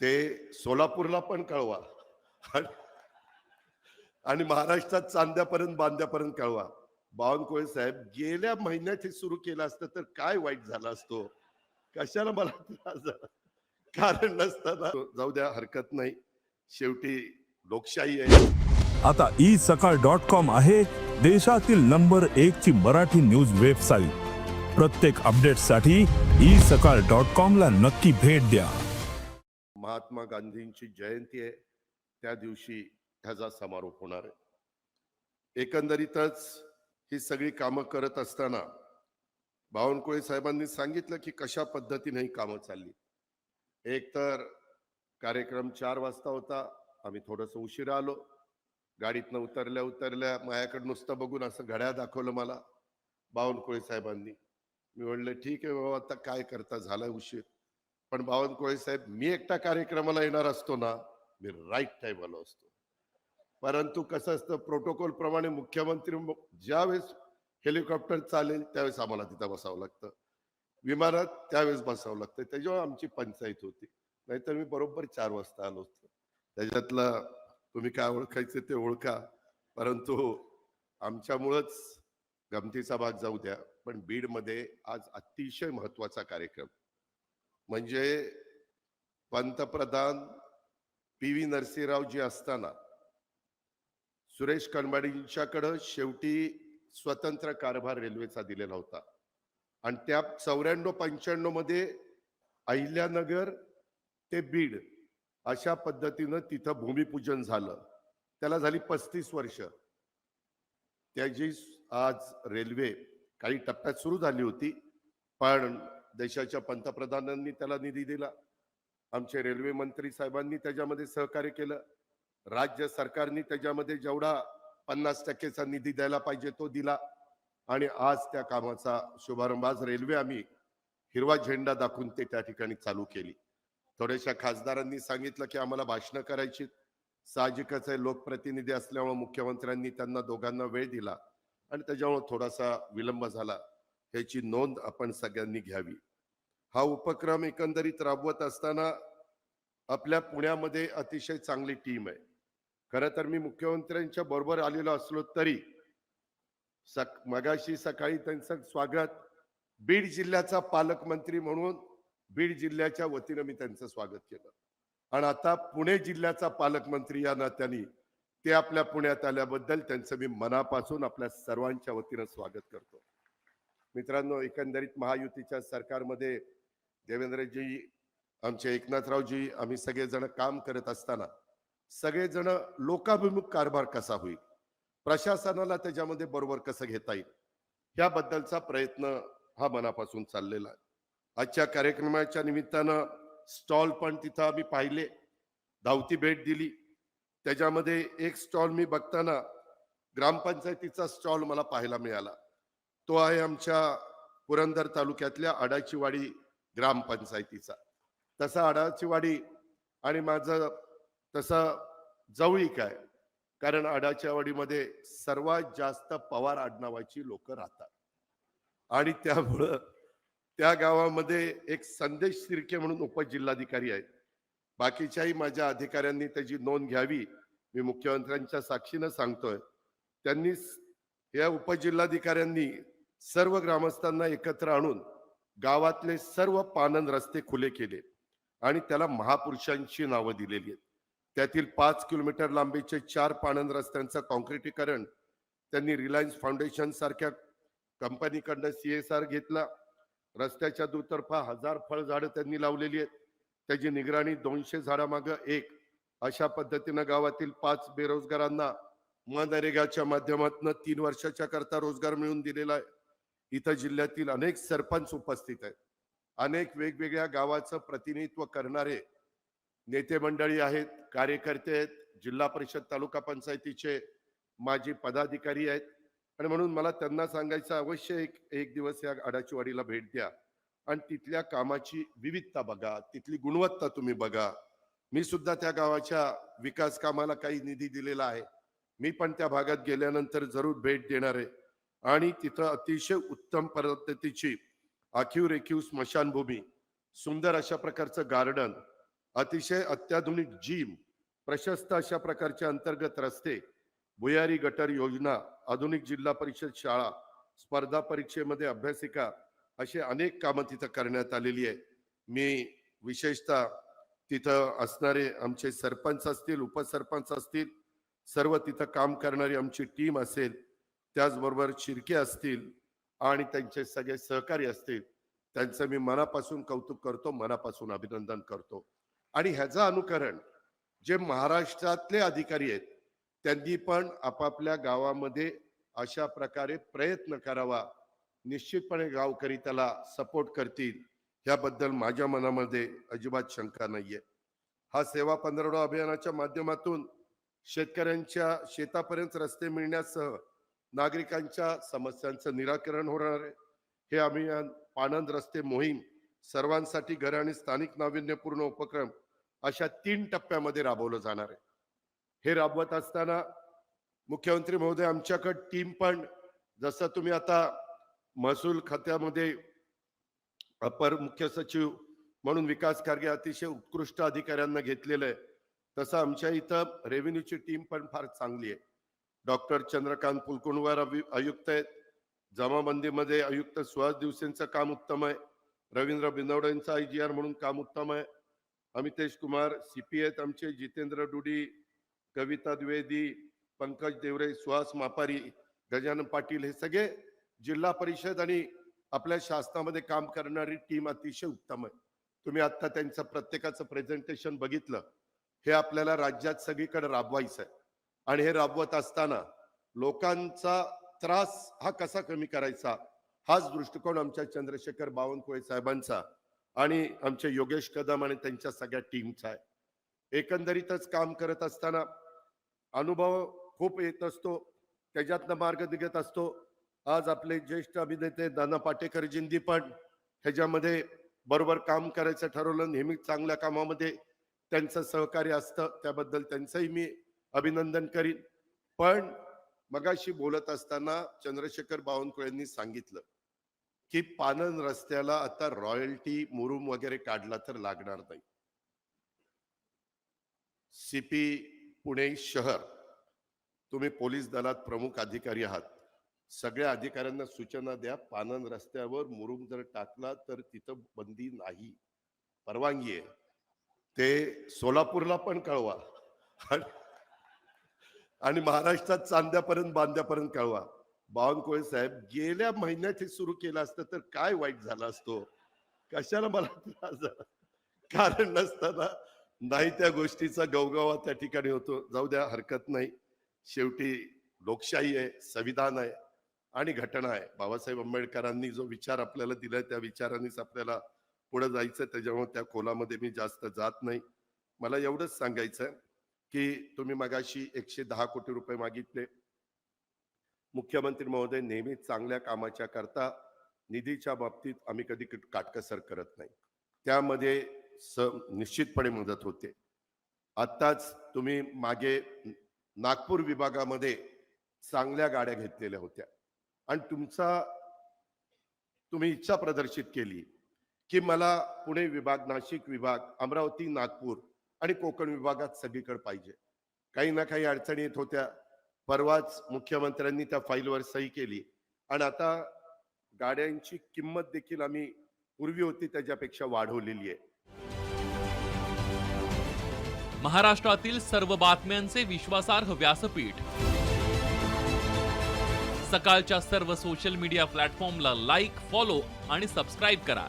ते सोलापूरला पण कळवा. आणि- महाराष्ट्रात चांद्यापर्यंत बांद्यापर्यंत कळवा. बावनकुळे साहेब गेल्या महिन्यात हे सुरू केलं असतं तर काय वाईट झालं असतो? कशाला मला त्रास झाला? कारण नसताना. जाऊ द्या हरकत नाही. शेवटी लोकशाही आहे. आता ई सकाळ डॉट कॉम आहे देशातील नंबर एक ची मराठी न्यूज वेबसाईट. प्रत्येक अपडेटसाठी ई सकाळ डॉट कॉम ला नक्की भेट द्या. महात्मा गांधींची जयंती आहे त्या दिवशी ह्याचा समारोप होणार आहे. एकंदरीतच ही सगळी कामं करत असताना बावनकुळे साहेबांनी सांगितलं की कशा पद्धतीने ही कामं चालली. एक तर कार्यक्रम चार वाजता होता आम्ही थोडस उशिरा आलो. गाडीतनं उतरल्या उतरल्या माझ्याकडे नुसतं बघून असं घड्याळ दाखवलं मला बावनकुळे साहेबांनी. मी म्हणलं ठीक आहे बाबा आता काय करता झाला उशीर. पण बावनकुळे साहेब मी एकटा कार्यक्रमाला येणार असतो ना मी राईट टाइम आलो असतो. परंतु कसं असतं प्रोटोकॉल प्रमाणे मुख्यमंत्री ज्यावेळेस हेलिकॉप्टर चालेल त्यावेळेस आम्हाला तिथं बसावं लागतं. विमानात त्यावेळेस बसावं लागतं. त्याच्यावर आमची पंचायत होती. नाहीतर मी बरोबर चार वाजता आलो असतो. त्याच्यातलं तुम्ही काय ओळखायचे ते ओळखा. परंतु आमच्यामुळंच गमतीचा भाग जाऊ द्या. पण बीडमध्ये आज अतिशय महत्त्वाचा कार्यक्रम. म्हणजे पंतप्रधान पी व्ही नरसिंहरावजी असताना सुरेश कनबाडींच्याकडं शेवटी स्वतंत्र कारभार रेल्वेचा दिलेला होता. आणि त्या चौऱ्याण्णव पंच्याण्णवमध्ये अहिल्यानगर ते बीड अशा पद्धतीनं तिथं भूमिपूजन झालं. त्याला झाली पस्तीस वर्ष. त्याची आज रेल्वे काही टप्प्यात सुरू झाली होती पण देशाच्या पंतप्रधानांनी त्याला निधी दिला. आमचे रेल्वे मंत्री साहेबांनी त्याच्यामध्ये सहकार्य केलं. राज्य सरकारनी त्याच्यामध्ये जेवढा पन्नास टक्केचा निधी द्यायला पाहिजे तो दिला. आणि आज त्या कामाचा शुभारंभ आज रेल्वे आम्ही हिरवा झेंडा दाखवून ते त्या ठिकाणी चालू केली. थोड्याशा खासदारांनी सांगितलं की आम्हाला भाषणं करायची साहजिकच आहे लोकप्रतिनिधी असल्यामुळे मुख्यमंत्र्यांनी त्यांना दोघांना वेळ दिला. आणि त्याच्यामुळे थोडासा विलंब झाला. ह्याची नोंद आपण सगळ्यांनी घ्यावी. हा उपक्रम एकंदरीत राबवत असताना आपल्या पुण्यामध्ये अतिशय चांगली टीम आहे. खरं तर मी मुख्यमंत्र्यांच्या बरोबर आलेलो असलो तरी सक मगाशी सकाळी त्यांचं स्वागत बीड जिल्ह्याचा पालकमंत्री म्हणून बीड जिल्ह्याच्या वतीनं मी त्यांचं स्वागत केलं. आणि आता पुणे जिल्ह्याचा पालकमंत्री या नात्याने ते आपल्या पुण्यात आल्याबद्दल त्यांचं मी मनापासून आपल्या सर्वांच्या वतीनं स्वागत करतो. मित्रांनो एकंदरीत महायुतीच्या सरकारमध्ये देवेंद्रजी आमचे एकनाथरावजी आम्ही सगळेजण काम करत असताना सगळेजण लोकाभिमुख कारभार कसा होईल? प्रशासनाला त्याच्यामध्ये बरोबर कसं घेता येईल? ह्याबद्दलचा प्रयत्न हा मनापासून चाललेला आहे. आजच्या कार्यक्रमाच्या निमित्तानं स्टॉल पण तिथं आम्ही पाहिले. धावती भेट दिली. त्याच्यामध्ये एक स्टॉल मी बघताना ग्रामपंचायतीचा स्टॉल मला पाहायला मिळाला. तो आहे आमच्या पुरंदर तालुक्यातल्या आडाचीवाडी ग्रामपंचायतीचा. तसा आडाचीवाडी आणि माझं तसं जवळीक आहे. कारण अडाचीवाडीमध्ये सर्वात जास्त पवार आडनावाची लोक राहतात. आणि त्यामुळं त्या गावामध्ये एक संदेश शिर्के म्हणून उपजिल्हाधिकारी आहेत. बाकीच्याही माझ्या अधिकाऱ्यांनी त्याची नोंद घ्यावी मी मुख्यमंत्र्यांच्या साक्षीनं सांगतोय. त्यांनी या उपजिल्हाधिकाऱ्यांनी सर्व ग्रामस्थांना एकत्र आणून गावातले सर्व पानन रस्ते खुले केले आणि त्याला महापुरुषांची नावं दिलेली आहेत. त्यातील पाच किलोमीटर लांबीचे चार पाणंद रस्त्यांचं कॉन्क्रिटीकरण त्यांनी रिलायन्स फाउंडेशन सारख्या कंपनीकडनं सी एस आर घेतला. रस्त्याच्या दुतर्फा हजार फळ झाडं त्यांनी लावलेली आहेत. त्याची निगराणी दोनशे झाडामागं एक. अशा पद्धतीनं गावातील पाच बेरोजगारांना मनरेगाच्या माध्यमातून तीन वर्षाच्या करता रोजगार मिळवून दिलेला आहे. इथं जिल्ह्यातील अनेक सरपंच उपस्थित आहेत. अनेक वेगवेगळ्या गावाचं प्रतिनिधित्व करणारे नेते मंडळी आहेत कार्यकर्ते आहेत जिल्हा परिषद तालुका पंचायतीचे माजी पदाधिकारी आहेत. आणि म्हणून मला त्यांना सांगायचं अवश्य एक एक दिवस या आडाचीवाडीला भेट द्या. आणि तिथल्या कामाची विविधता बघा तिथली गुणवत्ता तुम्ही बघा. मी सुद्धा त्या गावाच्या विकास कामाला काही निधी दिलेला आहे. मी पण त्या भागात गेल्यानंतर जरूर भेट देणार आहे. आणि तिथं अतिशय उत्तम पद्धतीची आखीव रेखीव स्मशानभूमी सुंदर अशा प्रकारचं गार्डन अतिशय अत्याधुनिक जिम प्रशस्त अशा प्रकारचे अंतर्गत रस्ते भुयारी गटर योजना आधुनिक जिल्हा परिषद शाळा स्पर्धा परीक्षेमध्ये अभ्यासिका असे अनेक कामं तिथं करण्यात आलेली आहे मी विशेषतः तिथं असणारे आमचे सरपंच असतील उपसरपंच असतील सर्व तिथं काम करणारी आमची टीम असेल त्याचबरोबर शिर्के असतील आणि त्यांचे सगळे सहकारी असतील त्यांचं मी मनापासून कौतुक करतो मनापासून अभिनंदन करतो. आणि ह्याचं अनुकरण जे महाराष्ट्रातले अधिकारी आहेत त्यांनी पण आपापल्या गावामध्ये अशा प्रकारे प्रयत्न करावा. निश्चितपणे गावकरी त्याला सपोर्ट करतील. याबद्दल माझ्या मनामध्ये अजिबात शंका नाहीये. हा सेवा पंधरवडा अभियानाच्या माध्यमातून शेतकऱ्यांच्या शेतापर्यंत रस्ते मिळण्यासह नागरिकांच्या समस्यांचं निराकरण होणार आहे. हे अभियान पानंद रस्ते मोहीम सर्वांसाठी घर आणि स्थानिक नाविन्यपूर्ण उपक्रम अशा तीन टप्प्यामध्ये राबवलं जाणार आहे. हे राबवत असताना मुख्यमंत्री महोदय आमच्याकडे टीम पण जसं तुम्ही आता महसूल खात्यामध्ये अपर मुख्य सचिव म्हणून विकास कार्य अतिशय उत्कृष्ट अधिकाऱ्यांना घेतलेलं आहे तसं आमच्या इथं रेव्हेन्यूची टीम पण फार चांगली आहे. डॉक्टर चंद्रकांत पुलकुणवार आयुक्त आहेत. जमाबंदीमध्ये आयुक्त सुहास दिवसेंचं काम उत्तम आहे. रवींद्र बिनवडेंचं आय जी आर म्हणून काम उत्तम आहे. अमितेश कुमार सीपी आहेत आमचे. जितेंद्र डुडी कविता द्विवेदी पंकज देवरे सुहास मापारी गजानन पाटील हे सगळे जिल्हा परिषद आणि आपल्या शासनामध्ये काम करणारी टीम अतिशय उत्तम आहे. तुम्ही आता त्यांचं प्रत्येकाचं प्रेझेंटेशन बघितलं. हे आपल्याला राज्यात सगळीकडे राबवायचं आहे. आणि हे राबवत असताना लोकांचा त्रास हा कसा कमी करायचा हाच दृष्टिकोन आमच्या चंद्रशेखर बावनकुळे साहेबांचा आणि आमचे योगेश कदम आणि त्यांच्या सगळ्या टीमचा आहे. एकंदरीतच काम करत असताना अनुभव खूप येत असतो त्याच्यातनं मार्ग निघत असतो. आज आपले ज्येष्ठ अभिनेते दादा पाटेकरजींनी पण ह्याच्यामध्ये बरोबर काम करायचं ठरवलं नेहमीच चांगल्या कामामध्ये त्यांचं सहकार्य असतं त्याबद्दल त्यांचंही मी अभिनंदन करीन. पण मगाशी बोलत असताना चंद्रशेखर बावनकुळेंनी सांगितलं की पानन रस्त्याला आता रॉयल्टी मुरुम वगैरे काढला तर लागणार नाही. सीपी पुणे शहर तुम्ही पोलीस दलात प्रमुख अधिकारी आहात. सगळ्या अधिकाऱ्यांना सूचना द्या पानन रस्त्यावर मुरुम जर टाकला तर तिथं बंदी नाही. परवानगी आहे. ते सोलापूरला पण कळवा. आणि- महाराष्ट्रात चांद्यापर्यंत बांद्यापर्यंत कळवा. बावनकुळे साहेब गेल्या महिन्यात हे सुरू केलं असतं तर काय वाईट झालं असतो? कशाला मला त्रास झाला? कारण नसताना नाही त्या गोष्टीचा गवगवा त्या ठिकाणी होतो. जाऊ द्या हरकत नाही. शेवटी लोकशाही आहे संविधान आहे आणि घटना आहे. बाबासाहेब आंबेडकरांनी जो विचार आपल्याला दिलाय त्या विचारानेच आपल्याला पुढे जायचं त्याच्यामुळे त्या खोलामध्ये मी जास्त जात नाही. मला एवढंच सांगायचं आहे की तुम्ही मगाशी एकशे दहा कोटी रुपये मागितले. मुख्यमंत्री महोदय नेहमी चांगल्या कामाच्या करता निधीच्या बाबतीत आम्ही कधी काटकसर करत नाही. त्यामध्ये स निश्चितपणे मदत होते. आत्ताच तुम्ही मागे नागपूर विभागामध्ये चांगल्या गाड्या घेतलेल्या होत्या. आणि तुमचा तुम्ही इच्छा प्रदर्शित केली की मला पुणे विभाग नाशिक विभाग अमरावती नागपूर आणि कोकण विभागात सगळीकडे पाहिजे. काही ना काही अडचणी येत होत्या. परवाच मुख्यमंत्र्यांनी त्या फाईलवर सही केली. आणि आता गाड्यांची किंमत देखील आम्ही पूर्वी होती त्याच्यापेक्षा वाढवलेली आहे. महाराष्ट्रातील सर्व बातम्यांचे विश्वासार्ह व्यासपीठ. सकाळच्या सर्व सोशल मीडिया प्लॅटफॉर्मला लाईक फॉलो आणि सबस्क्राईब करा.